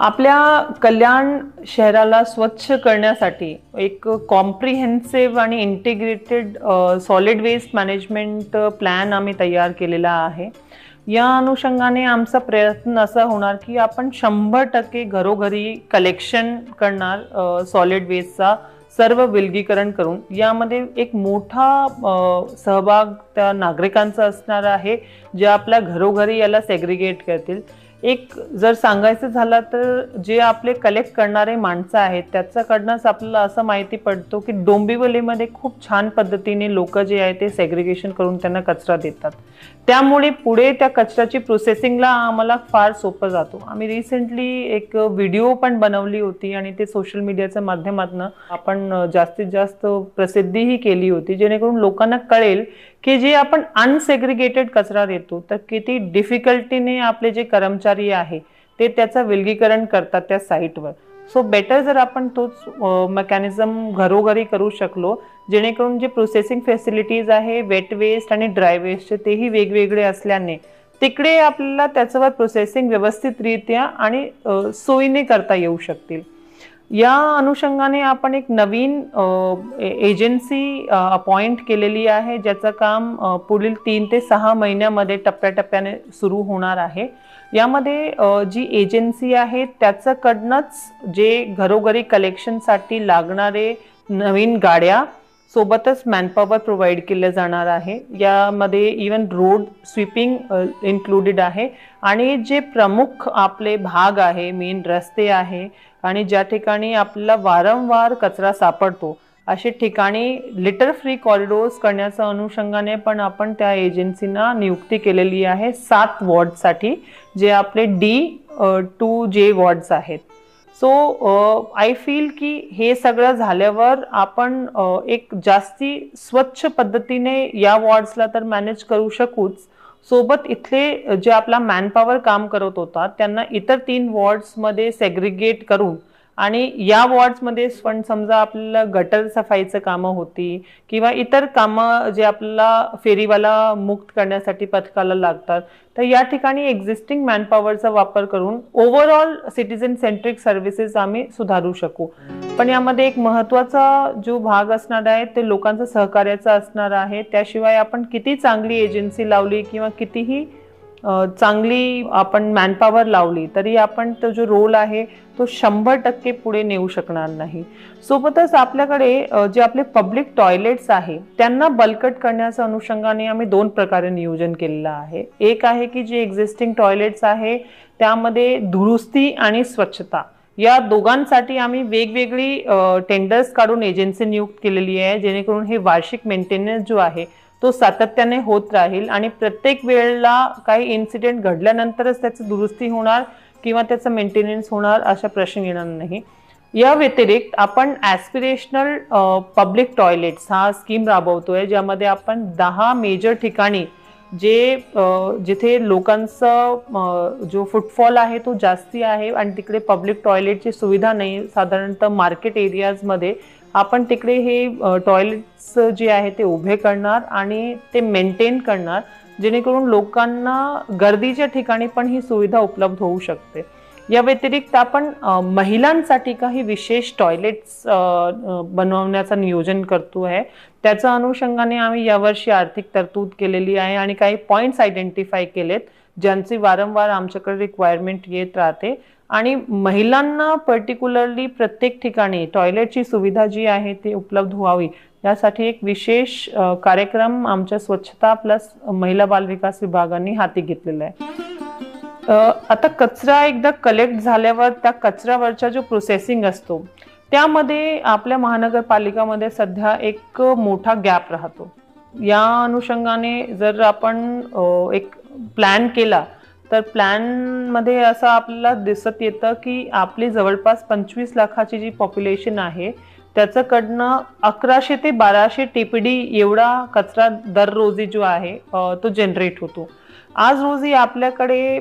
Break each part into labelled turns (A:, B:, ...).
A: आपल्या कल्याण शहराला स्वच्छ करण्यासाठी एक कॉम्प्रिहेन्सिव्ह आणि integrated solid waste management plan आम्ही तयार केलेला आहे. या अनुषंगाने आमचा प्रयत्न असा होणार की आपण शंभर टक्के घरोघरी कलेक्शन करणार सॉलिड वेस्टचा सर्व विलगीकरण करून. यामध्ये एक मोठा सहभाग त्या नागरिकांचा असणार आहे जे आपल्या घरोघरी याला सेग्रिगेट करतील. एक जर सांगायचं झालं तर जे आपले कलेक्ट करणारे माणसं आहेत त्याच्याकडनंच आपल्याला असं माहिती पडतो की डोंबिवलीमध्ये खूप छान पद्धतीने लोक जे आहे ते सेग्रिगेशन करून त्यांना कचरा देतात. त्यामुळे पुढे त्या कचऱ्याची प्रोसेसिंगला आम्हाला फार सोपं जातो. आम्ही रिसेंटली एक व्हिडिओ पण बनवली होती आणि ते सोशल मीडियाच्या माध्यमातून आपण जास्तीत जास्त प्रसिद्धीही केली होती. जेणेकरून लोकांना कळेल की जे आपण अनसेग्रिगेटेड कचरा देतो तर किती डिफिकल्टीने आपले जे कर्मचारी आहे ते त्याचं विलगीकरण करतात त्या साईटवर सो बेटर जर आपण तोच मेकॅनिझम घरोघरी करू शकलो जेणेकरून जे प्रोसेसिंग फॅसिलिटीज आहे वेट वेस्ट आणि ड्राय वेस्ट तेही वेगवेगळे असल्याने तिकडे आपल्याला त्याच्यावर प्रोसेसिंग व्यवस्थितरित्या आणि सोयीने करता येऊ शकतील. या अनुषंगाने आपण एक नवीन एजन्सी अपॉइंट केलेली आहे ज्याचं काम पुढील तीन ते सहा महिन्यामध्ये टप्प्याटप्प्याने सुरू होणार आहे. यामध्ये जी एजन्सी आहे त्याच्याकडनंच जे घरोघरी कलेक्शनसाठी लागणारे नवीन गाड्या सोबतच मॅनपॉवर प्रोव्हाइड केलं जाणार आहे. यामध्ये इवन रोड स्वीपिंग इन्क्लुडेड आहे. आणि जे प्रमुख आपले भाग आहे मेन रस्ते आहे आणि ज्या ठिकाणी आपल्याला वारंवार कचरा सापडतो अशी ठिकाणी लिटर फ्री कॉरिडोर्स करण्याच्या अनुषंगाने पण आपण त्या एजन्सीना नियुक्ती केलेली आहे सात वॉर्डसाठी जे आपले डी टू जे वॉर्ड्स आहेत. सो आय फील की हे सगळं झाल्यावर आपण एक जास्ती स्वच्छ पद्धतीने या वॉर्ड्सला तर मॅनेज करू शकूच. सोबत इथले जे आपला मॅनपॉवर काम करत होता त्यांना इतर तीन वॉर्ड्समध्ये सेग्रिगेट करून आणि या वॉर्ड्समध्ये पण समजा आपल्याला गटर सफाईचं कामं होती किंवा इतर कामं जे आपल्याला फेरीवाला मुक्त करण्यासाठी पथकाला लागतात तर या ठिकाणी एक्झिस्टिंग मॅनपॉवरचा वापर करून ओव्हरऑल सिटीजन सेंट्रिक सर्व्हिसेस आम्ही सुधारू शकू. पण यामध्ये एक महत्त्वाचा जो भाग असणार आहे ते लोकांचं सहकार्याचा असणार आहे. त्याशिवाय आपण किती चांगली एजन्सी लावली किंवा कितीही चांगली आपण मॅनपावर लावली तरी आपण तो जो रोल आहे तो शंभर टक्के पुढे नेऊ शकणार नाही. सोबतच आपल्याकडे जे आपले पब्लिक टॉयलेट्स आहे त्यांना बलकट करण्याच्या अनुषंगाने आम्ही दोन प्रकारे नियोजन केलेलं आहे. एक आहे की जे एक्झिस्टिंग टॉयलेट्स आहे त्यामध्ये दुरुस्ती आणि स्वच्छता. या दोघांसाठी आम्ही वेगवेगळी टेंडर्स काढून एजन्सी नियुक्त केलेली आहे जेणेकरून हे वार्षिक मेंटेनन्स जो आहे तो सातत्याने होत राहील आणि प्रत्येक वेळेला काही इन्सिडेंट घडल्यानंतरच त्याचं दुरुस्ती होणार किंवा त्याचं मेंटेनन्स होणार अशा प्रश्न येणार नाही. या व्यतिरिक्त आपण ॲस्पिरेशनल पब्लिक टॉयलेट्स हा स्कीम राबवतोय ज्यामध्ये आपण दहा मेजर ठिकाणी जे जिथे लोकांचा जो फुटफॉल आहे तो जास्ती आहे आणि तिकडे पब्लिक टॉयलेटची सुविधा नाही साधारणतः मार्केट एरियाजमध्ये आपण तिकडे हे टॉयलेट्स जे आहे ते उभे करणार आणि ते मेंटेन करणार जेणेकरून लोकांना गर्दीच्या ठिकाणी पण ही सुविधा उपलब्ध होऊ शकते. या व्यतिरिक्त आपण महिलांसाठी काही विशेष टॉयलेट्स बनवण्याचं नियोजन करतो आहे. त्याच्या अनुषंगाने आम्ही यावर्षी आर्थिक तरतूद केलेली आहे आणि काही पॉईंट्स आयडेंटिफाय केलेत ज्यांची वारंवार आमच्याकडे रिक्वायरमेंट येत राहते. आणि महिलांना पर्टिक्युलरली प्रत्येक ठिकाणी टॉयलेटची सुविधा जी आहे ती उपलब्ध व्हावी यासाठी एक विशेष कार्यक्रम आमच्या स्वच्छता प्लस महिला बाल विकास विभागाने हाती घेतलेला आहे. आता कचरा एकदा कलेक्ट झाल्यावर त्या कचऱ्यावरचा जो प्रोसेसिंग असतो त्यामध्ये आपल्या महानगरपालिकामध्ये सध्या एक मोठा गॅप राहतो. या अनुषंगाने जर आपण एक प्लॅन केला तर प्लॅनमध्ये असं आपल्याला दिसत येतं की आपली जवळपास पंचवीस लाखाची जी पॉप्युलेशन आहे त्याच्याकडनं अकराशे ते बाराशे टीपीडी एवढा कचरा दररोजी जो आहे तो जनरेट होतो. आज रोजी आपल्याकडे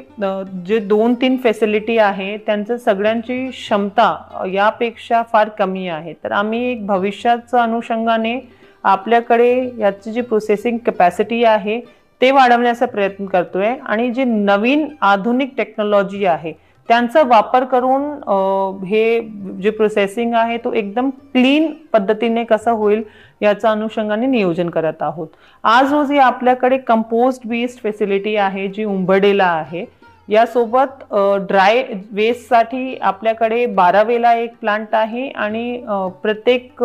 A: जे दोन तीन फॅसिलिटी आहे त्यांचं सगळ्यांची क्षमता यापेक्षा फार कमी आहे. तर आम्ही एक भविष्याच्या अनुषंगाने आपल्याकडे याची जी प्रोसेसिंग कॅपॅसिटी आहे ते वाढवण्याचा प्रयत्न करतोय. आणि जे नवीन आधुनिक टेक्नॉलॉजी आहे त्यांचा वापर करून हे जे प्रोसेसिंग आहे तो एकदम क्लीन पद्धतीने कसं होईल याचा अनुषंगाने नियोजन करत आहोत. आज रोजी आपल्याकडे कंपोस्ट बेस्ड फॅसिलिटी आहे जी उंबरडेला आहे. यासोबत ड्राय वेस्टसाठी आपल्याकडे बारावेला एक प्लांट आहे आणि प्रत्येक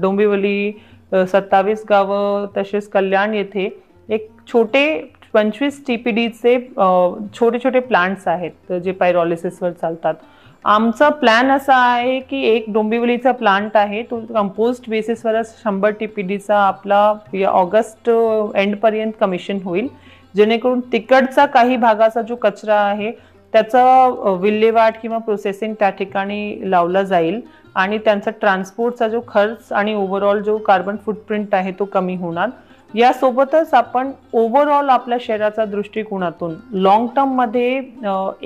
A: डोंबिवली सत्तावीस गावं तसेच कल्याण येथे एक छोटे पंचवीस टी पी डीचे छोटे छोटे प्लांट्स आहेत जे पायरॉलिसिसवर चालतात. आमचा प्लॅन असा आहे की एक डोंबिवलीचा प्लांट आहे तो कंपोस्ट बेसिसवरच शंभर टी पी डीचा आपला या ऑगस्ट एंडपर्यंत कमिशन होईल. जेणेकरून तिकडचा काही भागाचा जो कचरा आहे त्याचा विल्हेवाट किंवा प्रोसेसिंग त्या ठिकाणी लावला जाईल आणि त्यांचा ट्रान्सपोर्टचा जो खर्च आणि ओव्हरऑल जो कार्बन फुटप्रिंट आहे तो कमी होणार. यासोबतच आपण ओव्हरऑल आपल्या शहराच्या दृष्टिकोनातून लॉंग टर्ममध्ये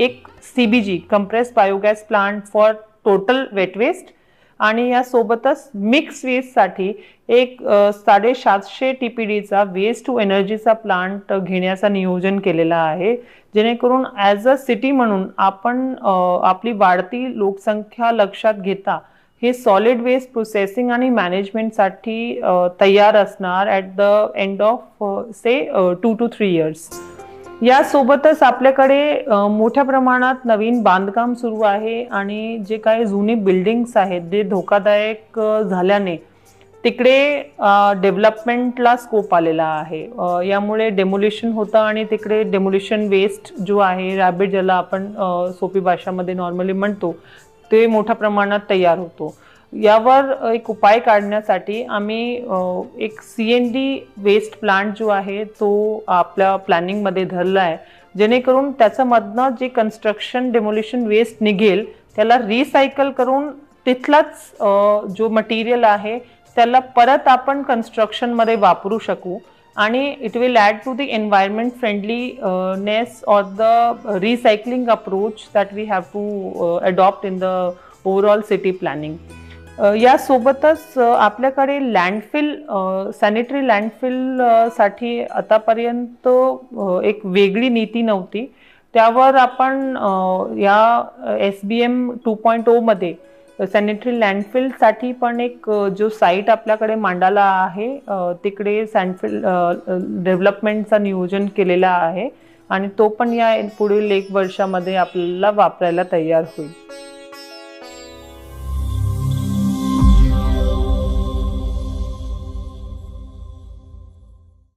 A: एक C B G compress biogas plant for total wet waste आणि यासोबतच मिक्स वेस्टसाठी एक साडेसातशे टी पी डीचा वेस्ट टू एनर्जीचा प्लांट घेण्याचं नियोजन केलेला आहे. जेणेकरून ॲज अ सिटी म्हणून आपण आपली वाढती लोकसंख्या लक्षात घेता हे सॉलिड वेस्ट प्रोसेसिंग आणि मॅनेजमेंटसाठी तयार असणार at the end of say two to three years यासोबतच आपल्याकडे मोठ्या प्रमाणात नवीन बांधकाम सुरू आहे आणि जे काही जुनी बिल्डिंग्स आहेत जे धोकादायक झाल्याने तिकडे डेव्हलपमेंटला स्कोप आलेला आहे. यामुळे डेमोलिशन होतं आणि तिकडे डेमोलिशन वेस्ट जो आहे रॅबिट ज्याला आपण सोपी भाषामध्ये नॉर्मली म्हणतो ते मोठ्या प्रमाणात तयार होतो. यावर एक उपाय काढण्यासाठी आम्ही एक C N D waste plant जो आहे तो आपल्या प्लॅनिंगमध्ये धरला आहे. जेणेकरून त्याच्यामधनं जे कन्स्ट्रक्शन डेमोल्युशन वेस्ट निघेल त्याला रिसायकल करून तिथलाच जो मटेरियल आहे त्याला परत आपण कन्स्ट्रक्शनमध्ये वापरू शकू. आणि it will add to the environment friendliness or the recycling approach that we have to adopt in the overall city planning यासोबतच आपल्याकडे लँडफिल सॅनिटरी लँडफिलसाठी आतापर्यंत uh, एक वेगळी नीती नव्हती. त्यावर आपण uh, या S B M two point ओमध्ये सॅनिटरी लँडफिलसाठी पण एक जो साईट आपल्याकडे मांडाला आहे तिकडे सँडफिल डेव्हलपमेंटचा नियोजन केलेला आहे आणि तो पण या पुढील एक वर्षामध्ये आपल्याला वापरायला तयार होईल.